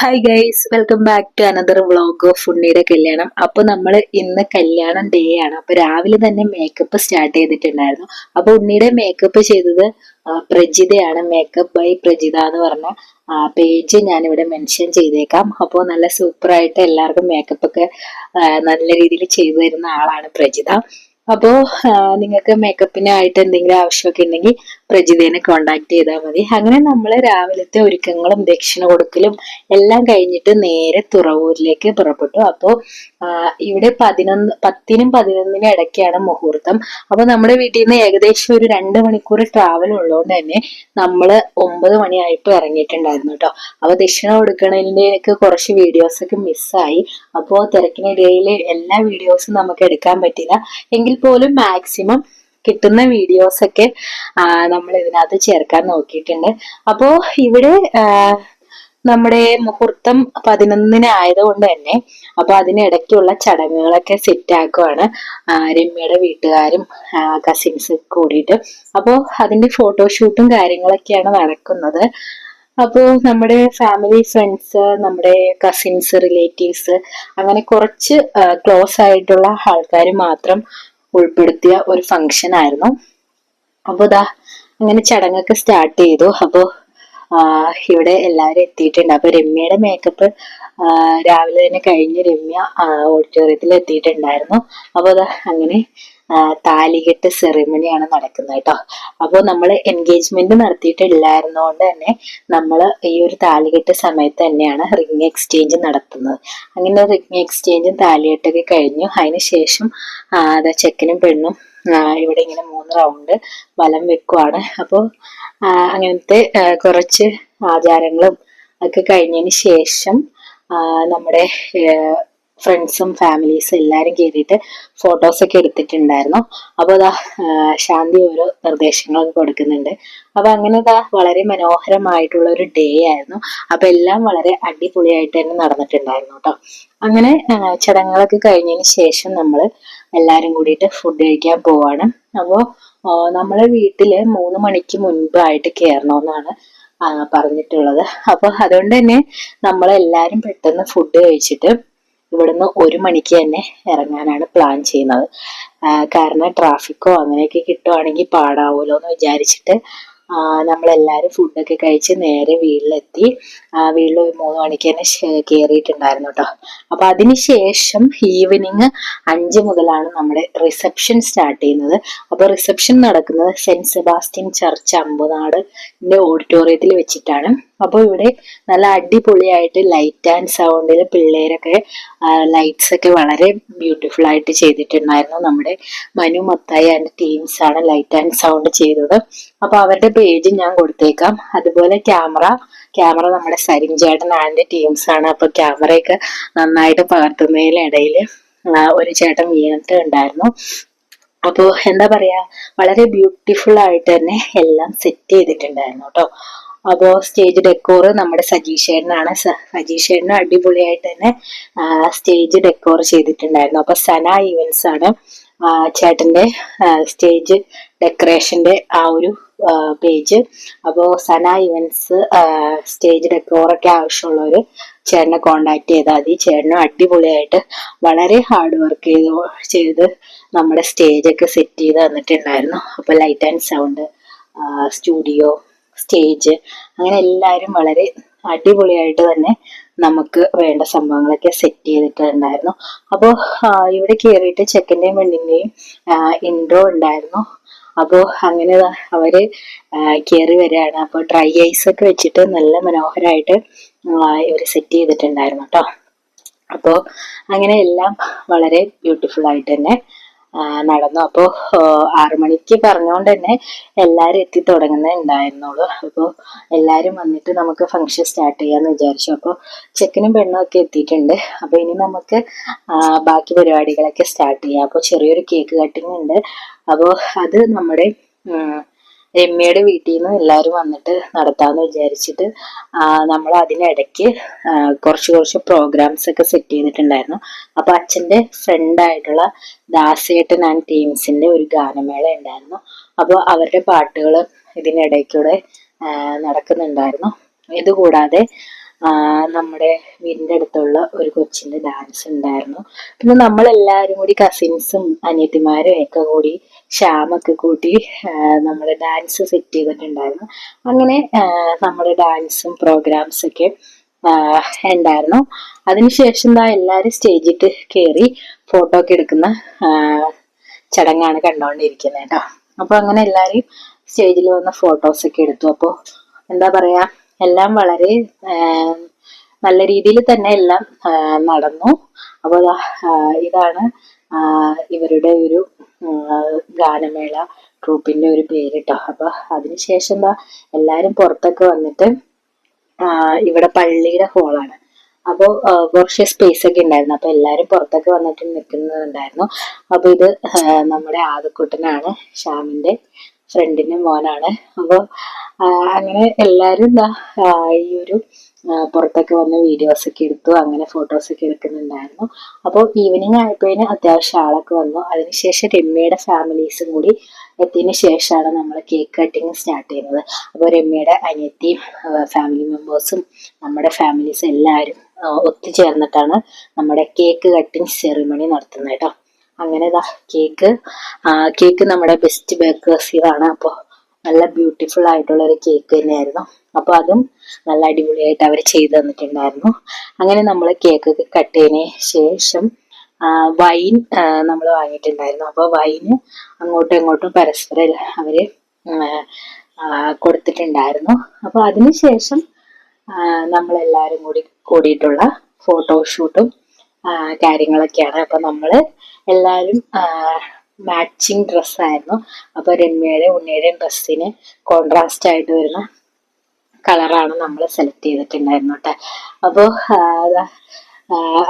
Hi guys welcome back to another vlog of ഉണ്ണിയുടെ കല്യാണം അപ്പൊ നമ്മൾ ഇന്ന് കല്യാണം ഡേ ആണ്. അപ്പൊ രാവിലെ തന്നെ മേക്കപ്പ് സ്റ്റാർട്ട് ചെയ്തിട്ടുണ്ടായിരുന്നു. അപ്പൊ ഉണ്ണിയുടെ മേക്കപ്പ് ചെയ്തത് പ്രജിതയാണ്. മേക്കപ്പ് ബൈ പ്രജിത എന്ന് പറഞ്ഞ പേജ് ഞാനിവിടെ മെൻഷൻ ചെയ്തേക്കാം. അപ്പോൾ നല്ല സൂപ്പറായിട്ട് എല്ലാവർക്കും മേക്കപ്പ് ഒക്കെ നല്ല രീതിയിൽ ചെയ്തു തരുന്ന ആളാണ് പ്രജിത. അപ്പോൾ നിങ്ങൾക്ക് മേക്കപ്പിനായിട്ട് എന്തെങ്കിലും ആവശ്യമൊക്കെ ഉണ്ടെങ്കിൽ പ്രജിതേനെ കോണ്ടാക്ട് ചെയ്താൽ മതി. അങ്ങനെ നമ്മൾ രാവിലത്തെ ഒരുക്കങ്ങളും ദക്ഷിണ കൊടുക്കലും എല്ലാം കഴിഞ്ഞിട്ട് നേരെ തുറവൂരിലേക്ക് പുറപ്പെട്ടു. അപ്പോൾ ഇവിടെ പതിനൊന്ന് പത്തിനും പതിനൊന്നിനും ഇടയ്ക്കാണ് മുഹൂർത്തം. അപ്പോൾ നമ്മുടെ വീട്ടിൽ നിന്ന് ഏകദേശം ഒരു രണ്ട് മണിക്കൂർ ട്രാവൽ ഉള്ളതുകൊണ്ട് തന്നെ നമ്മൾ ഒമ്പത് മണിയായപ്പോൾ ഇറങ്ങിയിട്ടുണ്ടായിരുന്നു കേട്ടോ. അപ്പോൾ ദക്ഷിണ കൊടുക്കണതിന്റെയൊക്കെ കുറച്ച് വീഡിയോസൊക്കെ മിസ്സായി അപ്പോൾ തിരക്കിനിടയിൽ എല്ലാ വീഡിയോസും നമുക്ക് എടുക്കാൻ പറ്റില്ല. എങ്കിൽ പോലും മാക്സിമം കിട്ടുന്ന വീഡിയോസ് ഒക്കെ നമ്മൾ ഇതിനകത്ത് ചേർക്കാൻ നോക്കിയിട്ടുണ്ട്. അപ്പോ ഇവിടെ നമ്മുടെ മുഹൂർത്തം പതിനൊന്നിന് ആയതുകൊണ്ട് തന്നെ അപ്പൊ അതിനിടയ്ക്കുള്ള ചടങ്ങുകളൊക്കെ സെറ്റ് ആക്കുവാണ് രമ്യയുടെ വീട്ടുകാരും കസിൻസ് കൂടിയിട്ട്. അപ്പോ അതിന്റെ ഫോട്ടോഷൂട്ടും കാര്യങ്ങളൊക്കെയാണ് നടക്കുന്നത്. അപ്പോൾ നമ്മുടെ ഫാമിലി ഫ്രണ്ട്സ് നമ്മുടെ കസിൻസ് റിലേറ്റീവ്സ് അങ്ങനെ കുറച്ച് ക്ലോസ് ആയിട്ടുള്ള ആൾക്കാർ മാത്രം ഉൾപ്പെടുത്തിയ ഒരു ഫംഗ്ഷൻ ആയിരുന്നു. അപ്പോൾ ഇതാ അങ്ങനെ ചടങ്ങൊക്കെ സ്റ്റാർട്ട് ചെയ്തു. അപ്പോൾ ഇവിടെ എല്ലാവരും എത്തിയിട്ടുണ്ട്. അപ്പൊ രമ്യയുടെ മേക്കപ്പ് രാവിലെ തന്നെ കഴിഞ്ഞ് രമ്യ ഓഡിറ്റോറിയത്തിൽ എത്തിയിട്ടുണ്ടായിരുന്നു. അപ്പോൾ അങ്ങനെ താലികെട്ട് സെറിമണിയാണ് നടക്കുന്നത് കേട്ടോ. അപ്പോൾ നമ്മൾ എൻഗേജ്മെന്റ് നടത്തിയിട്ടില്ലായിരുന്നോണ്ട് തന്നെ നമ്മൾ ഈ ഒരു താലികെട്ട് സമയത്ത് തന്നെയാണ് റിംഗ് എക്സ്ചേഞ്ച് നടത്തുന്നത്. അങ്ങനെ റിംഗ് എക്സ്ചേഞ്ചും താലികെട്ടൊക്കെ കഴിഞ്ഞു. അതിന് ശേഷം ആ, ചെക്കനും പെണ്ണും ഇവിടെ ഇങ്ങനെ മൂന്ന് റൗണ്ട് വലം വെക്കുവാണ്. അപ്പോൾ അങ്ങനത്തെ കുറച്ച് ആചാരങ്ങളും ഒക്കെ കഴിഞ്ഞതിന് ശേഷം നമ്മുടെ ഫ്രണ്ട്സും ഫാമിലീസും എല്ലാവരും കയറിയിട്ട് ഫോട്ടോസ് ഒക്കെ എടുത്തിട്ടുണ്ടായിരുന്നു. അപ്പോൾ അതാ ശാന്തി ഓരോ നിർദ്ദേശങ്ങളൊക്കെ കൊടുക്കുന്നുണ്ട്. അപ്പോൾ അങ്ങനെ ദാ വളരെ മനോഹരമായിട്ടുള്ള ഒരു ഡേ ആയിരുന്നു. അപ്പോൾ എല്ലാം വളരെ അടിപൊളിയായിട്ട് തന്നെ നടന്നിട്ടുണ്ടായിരുന്നു കേട്ടോ അങ്ങനെ ചടങ്ങുകളൊക്കെ കഴിഞ്ഞതിന് ശേഷം നമ്മൾ എല്ലാവരും കൂടിയിട്ട് ഫുഡ് കഴിക്കാൻ പോവാണ്. അപ്പോൾ നമ്മളെ വീട്ടിൽ മൂന്ന് മണിക്ക് മുൻപായിട്ട് കയറണമെന്നാണ് പറഞ്ഞിട്ടുള്ളത്. അപ്പോൾ അതുകൊണ്ട് തന്നെ നമ്മളെല്ലാരും പെട്ടെന്ന് ഫുഡ് കഴിച്ചിട്ട് ഇവിടുന്ന് ഒരു മണിക്ക് തന്നെ ഇറങ്ങാനാണ് പ്ലാൻ ചെയ്യുന്നത്. കാരണം ട്രാഫിക്കോ അങ്ങനെയൊക്കെ കിട്ടുവാണെങ്കിൽ പാടാവൂലോ എന്ന് വിചാരിച്ചിട്ട് നമ്മളെല്ലാവരും ഫുഡൊക്കെ കഴിച്ച് നേരെ വീട്ടിലെത്തി. വീട്ടിൽ ഒരു മൂന്ന് മണിക്ക് തന്നെ കയറിയിട്ടുണ്ടായിരുന്നു കേട്ടോ അപ്പൊ അതിനുശേഷം ഈവനിങ് അഞ്ച് മുതലാണ് നമ്മുടെ റിസപ്ഷൻ സ്റ്റാർട്ട് ചെയ്യുന്നത്. അപ്പൊ റിസപ്ഷൻ നടക്കുന്നത് സെന്റ് സെബാസ്റ്റ്യൻ ചർച്ച് അമ്പുനാട് ഓഡിറ്റോറിയത്തിൽ വെച്ചിട്ടാണ്. അപ്പോൾ ഇവിടെ നല്ല അടിപൊളിയായിട്ട് ലൈറ്റ് ആൻഡ് സൗണ്ടിൽ പിള്ളേരൊക്കെ ലൈറ്റ്സ് ഒക്കെ വളരെ ബ്യൂട്ടിഫുൾ ആയിട്ട് ചെയ്തിട്ടുണ്ടായിരുന്നു. നമ്മുടെ മനു മത്തായി ആൻഡ് ടീംസ് ആണ് ലൈറ്റ് ആൻഡ് സൗണ്ട് ചെയ്തത്. അപ്പോൾ അവരുടെ പേജ് ഞാൻ കൊടുത്തേക്കാം. അതുപോലെ ക്യാമറ ക്യാമറ നമ്മുടെ സരിഞ്ചേട്ടൻ ആൻഡ് ടീംസ് ആണ്. അപ്പോൾ ക്യാമറയൊക്കെ നന്നായിട്ട് പകർത്തുന്നതിനിടയിൽ ഒരു ചേട്ടൻ വീണിട്ട് ഉണ്ടായിരുന്നു അപ്പോൾ എന്താ പറയാ വളരെ ബ്യൂട്ടിഫുൾ ആയിട്ട് തന്നെ എല്ലാം സെറ്റ് ചെയ്തിട്ടുണ്ടായിരുന്നു കേട്ടോ. അപ്പോൾ സ്റ്റേജ് ഡെക്കോർ നമ്മുടെ സജീഷേട്ടനാണ്. സജീഷേട്ടനും അടിപൊളിയായിട്ട് തന്നെ സ്റ്റേജ് ഡെക്കോർ ചെയ്തിട്ടുണ്ടായിരുന്നു. അപ്പോൾ സന ഈവൻസ് ആണ് ചേട്ടന്റെ സ്റ്റേജ് ഡെക്കറേഷന്റെ ആ ഒരു പേജ് അപ്പോൾ സന ഇവൻസ് സ്റ്റേജ് ഡെക്കോറൊക്കെ ആവശ്യമുള്ളവർ ചേട്ടനെ കോണ്ടാക്ട് ചെയ്താൽ മതി. ചേട്ടനും അടിപൊളിയായിട്ട് വളരെ ഹാർഡ് വർക്ക് ചെയ്ത് ചെയ്ത് നമ്മുടെ സ്റ്റേജൊക്കെ സെറ്റ് ചെയ്ത് തന്നിട്ടുണ്ടായിരുന്നു. അപ്പോൾ light and sound studio stage അങ്ങനെ എല്ലാവരും വളരെ അടിപൊളിയായിട്ട് തന്നെ നമുക്ക് വേണ്ട സംഭവങ്ങളൊക്കെ സെറ്റ് ചെയ്തിട്ടുണ്ടായിരുന്നു. അപ്പോൾ ഇവിടെ കയറിയിട്ട് ചെക്കന്റെയും പെണ്ണിന്റെയും ഇൻട്രോ ഉണ്ടായിരുന്നു. അപ്പോൾ അങ്ങനെ അവർ കയറി വരികയാണ്. അപ്പോൾ ഡ്രൈ ഐസ് ഒക്കെ വെച്ചിട്ട് നല്ല മനോഹരമായിട്ട് ഇവർ സെറ്റ് ചെയ്തിട്ടുണ്ടായിരുന്നു കേട്ടോ അപ്പോൾ അങ്ങനെ എല്ലാം വളരെ ബ്യൂട്ടിഫുൾ ആയിട്ട് തന്നെ നടന്നു. അപ്പോൾ മണിക്ക് പറഞ്ഞുകൊണ്ട് തന്നെ എല്ലാവരും എത്തി തുടങ്ങുന്നേ ഉണ്ടായിരുന്നുള്ളൂ അപ്പോൾ എല്ലാവരും വന്നിട്ട് നമുക്ക് ഫംഗ്ഷൻ സ്റ്റാർട്ട് ചെയ്യാന്ന് വിചാരിച്ചു. അപ്പോൾ ചെക്കനും പെണ്ണും ഒക്കെ എത്തിയിട്ടുണ്ട്. അപ്പോൾ ഇനി നമുക്ക് ബാക്കി പരിപാടികളൊക്കെ സ്റ്റാർട്ട് ചെയ്യാം. അപ്പോൾ ചെറിയൊരു കേക്ക് കട്ടിങ് ഉണ്ട്. അപ്പോൾ അത് നമ്മുടെ രമ്യയുടെ വീട്ടിൽ നിന്ന് എല്ലാവരും വന്നിട്ട് നടത്താമെന്ന് വിചാരിച്ചിട്ട് നമ്മൾ അതിനിടയ്ക്ക് കുറച്ച് കുറച്ച് പ്രോഗ്രാംസ് ഒക്കെ സെറ്റ് ചെയ്തിട്ടുണ്ടായിരുന്നു. അപ്പൊ അച്ഛന്റെ ഫ്രണ്ടായിട്ടുള്ള ദാസേട്ടൻ ആൻഡ് ടീംസിന്റെ ഒരു ഗാനമേള ഉണ്ടായിരുന്നു. അപ്പോൾ അവരുടെ പാട്ടുകൾ ഇതിനിടയ്ക്കൂടെ നടക്കുന്നുണ്ടായിരുന്നു. ഇതുകൂടാതെ നമ്മുടെ വീടിന്റെ അടുത്തുള്ള ഒരു കൊച്ചിന്റെ ഡാൻസ് ഉണ്ടായിരുന്നു. പിന്നെ നമ്മളെല്ലാവരും കൂടി കസിൻസും അനിയത്തിമാരും ഒക്കെ കൂടി ശ്യാമൊക്കെ കൂട്ടി നമ്മൾ ഡാൻസ് സെറ്റ് ചെയ്തിട്ടുണ്ടായിരുന്നു. അങ്ങനെ നമ്മുടെ ഡാൻസും പ്രോഗ്രാംസ് ഒക്കെ ഉണ്ടായിരുന്നു. അതിനുശേഷം ദാ എല്ലാവരും സ്റ്റേജിട്ട് കയറി ഫോട്ടോ ഒക്കെ എടുക്കുന്ന ചടങ്ങാണ് കണ്ടുകൊണ്ടിരിക്കുന്നത് കേട്ടോ അപ്പൊ അങ്ങനെ എല്ലാവരും സ്റ്റേജിൽ വന്ന ഫോട്ടോസ് ഒക്കെ എടുത്തു. അപ്പോൾ എന്താ പറയാ എല്ലാം വളരെ നല്ല രീതിയിൽ തന്നെ എല്ലാം നടന്നു. അപ്പോൾ ഇതാണ് ഇവരുടെ ഒരു ഗാനമേള ട്രൂപ്പിന്റെ ഒരു പേര് കേട്ടോ അപ്പൊ അതിനുശേഷം എന്താ എല്ലാരും പുറത്തൊക്കെ വന്നിട്ട് ഇവിടെ പള്ളിയുടെ ഹോളാണ്. അപ്പോൾ കുറച്ച് സ്പേസ് ഒക്കെ ഉണ്ടായിരുന്നു. അപ്പോൾ എല്ലാവരും പുറത്തൊക്കെ വന്നിട്ട് നിൽക്കുന്നുണ്ടായിരുന്നു. അപ്പോൾ ഇത് നമ്മുടെ ആദക്കുട്ടനാണ് ശ്യാമിന്റെ ഫ്രണ്ടിന്റെ മോനാണ്. അപ്പോൾ അങ്ങനെ എല്ലാരും എന്താ ഈ ഒരു പുറത്തൊക്കെ വന്ന് വീഡിയോസ് ഒക്കെ എടുത്തു അങ്ങനെ ഫോട്ടോസ് ഒക്കെ എടുക്കുന്നുണ്ടായിരുന്നു. അപ്പോൾ ഈവനിങ് ആയപ്പോഴേന് അത്യാവശ്യം ആളൊക്കെ വന്നു. അതിനുശേഷം രമ്യയുടെ ഫാമിലീസും കൂടി എത്തിയതിന് ശേഷമാണ് നമ്മൾ കേക്ക് കട്ടിങ് സ്റ്റാർട്ട് ചെയ്യുന്നത്. അപ്പോൾ രമ്യയുടെ അനിയത്തിയും ഫാമിലി മെമ്പേഴ്സും നമ്മുടെ ഫാമിലീസും എല്ലാവരും ഒത്തുചേർന്നിട്ടാണ് നമ്മുടെ കേക്ക് കട്ടിങ് സെറിമണി നടത്തുന്നത് കേട്ടോ. അങ്ങനെ കേക്ക് കേക്ക് നമ്മുടെ ബെസ്റ്റ് ബേക്കേഴ്സിലാണ് അപ്പോൾ നല്ല ബ്യൂട്ടിഫുൾ ആയിട്ടുള്ള ഒരു കേക്ക് തന്നെയായിരുന്നു. അപ്പോൾ അതും നല്ല അടിപൊളിയായിട്ട് അവർ ചെയ്തു തന്നിട്ടുണ്ടായിരുന്നു. അങ്ങനെ നമ്മൾ കേക്ക് ഒക്കെ കട്ട് ചെയ്തതിന് ശേഷം വൈൻ നമ്മൾ വാങ്ങിയിട്ടുണ്ടായിരുന്നു. അപ്പോൾ വൈന് അങ്ങോട്ടും ഇങ്ങോട്ടും പരസ്പരം അവർ കൊടുത്തിട്ടുണ്ടായിരുന്നു. അപ്പോൾ അതിനുശേഷം നമ്മളെല്ലാവരും കൂടി കൂടിയിട്ടുള്ള ഫോട്ടോഷൂട്ടും കാര്യങ്ങളൊക്കെയാണ്. അപ്പോൾ നമ്മൾ എല്ലാവരും മാച്ചിങ് ഡ്രസ്സായിരുന്നു അപ്പോൾ രമ്യയുടെ ഉണ്ണിയുടെയും ഡ്രസ്സിന് കോൺട്രാസ്റ്റ് ആയിട്ട് വരുന്ന കളറാണ് നമ്മൾ സെലക്ട് ചെയ്തിട്ടുണ്ടായിരുന്നു കേട്ടോ. അപ്പോൾ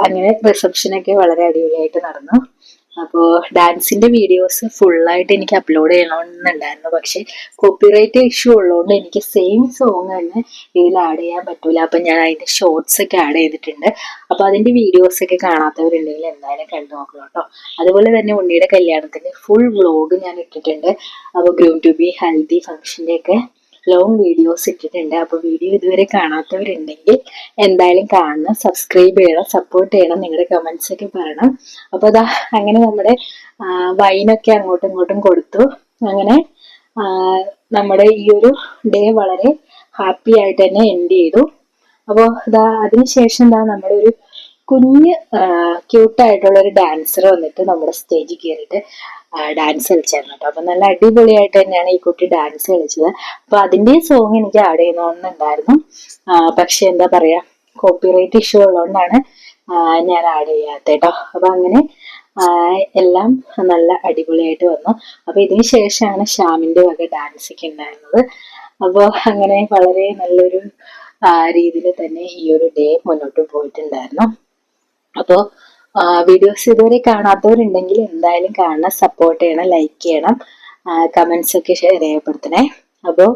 അങ്ങനെ റിസപ്ഷനൊക്കെ വളരെ അടിപൊളിയായിട്ട് നടന്നു. അപ്പോൾ ഡാൻസിന്റെ വീഡിയോസ് ഫുള്ളായിട്ട് എനിക്ക് അപ്ലോഡ് ചെയ്യണമെന്നുണ്ടായിരുന്നു. പക്ഷെ കോപ്പിറൈറ്റ് ഇഷ്യൂ ഉള്ളതുകൊണ്ട് എനിക്ക് സെയിം സോങ് തന്നെ ഇതിൽ ആഡ് ചെയ്യാൻ പറ്റൂല. അപ്പം ഞാൻ അതിന്റെ ഷോർട്സ് ഒക്കെ ആഡ് ചെയ്തിട്ടുണ്ട്. അപ്പോൾ അതിന്റെ വീഡിയോസ് ഒക്കെ കാണാത്തവരുണ്ടെങ്കിൽ എന്തായാലും കണ്ടു നോക്കണം കേട്ടോ. അതുപോലെ തന്നെ ഉണ്ണിയുടെ കല്യാണത്തിന്റെ ഫുൾ വ്ലോഗ് ഞാൻ ഇട്ടിട്ടുണ്ട്. അപ്പോൾ ഗ്രൂം ടു ബി ഹെൽത്തി ഫംഗ്ഷന്റെയൊക്കെ ലോങ് വീഡിയോസ് ഇട്ടിട്ടുണ്ട്. അപ്പോൾ വീഡിയോ ഇതുവരെ കാണാത്തവരുണ്ടെങ്കിൽ എന്തായാലും കാണണം സബ്സ്ക്രൈബ് ചെയ്യണം സപ്പോർട്ട് ചെയ്യണം നിങ്ങളുടെ കമന്റ്സ് ഒക്കെ പറയണം. അപ്പോൾ അതാ അങ്ങനെ നമ്മുടെ വൈനൊക്കെ അങ്ങോട്ടും ഇങ്ങോട്ടും കൊടുത്തു. അങ്ങനെ നമ്മുടെ ഈ ഒരു ഡേ വളരെ ഹാപ്പി ആയിട്ട് തന്നെ എൻഡ് ചെയ്തു. അപ്പോൾ ഇതാ അതിനുശേഷം എന്താ നമ്മുടെ ഒരു കുഞ്ഞ് ക്യൂട്ടായിട്ടുള്ള ഒരു ഡാൻസർ വന്നിട്ട് നമ്മുടെ സ്റ്റേജിൽ കയറിയിട്ട് ഡാൻസ് കളിച്ചായിരുന്നു. കേട്ടോ അപ്പൊ നല്ല അടിപൊളിയായിട്ട് തന്നെയാണ് ഈ കുട്ടി ഡാൻസ് കളിച്ചത്. അപ്പൊ അതിന്റെ സോങ് എനിക്ക് ആഡ് ചെയ്യണമെന്നുണ്ടായിരുന്നു. പക്ഷെ എന്താ പറയാ കോപ്പിറൈറ്റ് ഇഷ്യൂ ഉള്ളതുകൊണ്ടാണ് ഞാൻ ആഡ് ചെയ്യാത്ത കേട്ടോ അപ്പൊ അങ്ങനെ എല്ലാം നല്ല അടിപൊളിയായിട്ട് വന്നു. അപ്പൊ ഇതിന് ശേഷമാണ് ശ്യാമിന്റെ വക ഡാൻസ് ഒക്കെ ഉണ്ടായിരുന്നത്. അപ്പോൾ അങ്ങനെ വളരെ നല്ലൊരു രീതിയിൽ തന്നെ ഈ ഒരു ഡേ മുന്നോട്ട് പോയിട്ടുണ്ടായിരുന്നു. അപ്പോൾ വീഡിയോസ് ഇതുവരെ കാണാത്തവരുണ്ടെങ്കിൽ എന്തായാലും കാണണം സപ്പോർട്ട് ചെയ്യണം ലൈക്ക് ചെയ്യണം കമൻസ് ഒക്കെ രേഖപ്പെടുത്തണേ അപ്പോൾ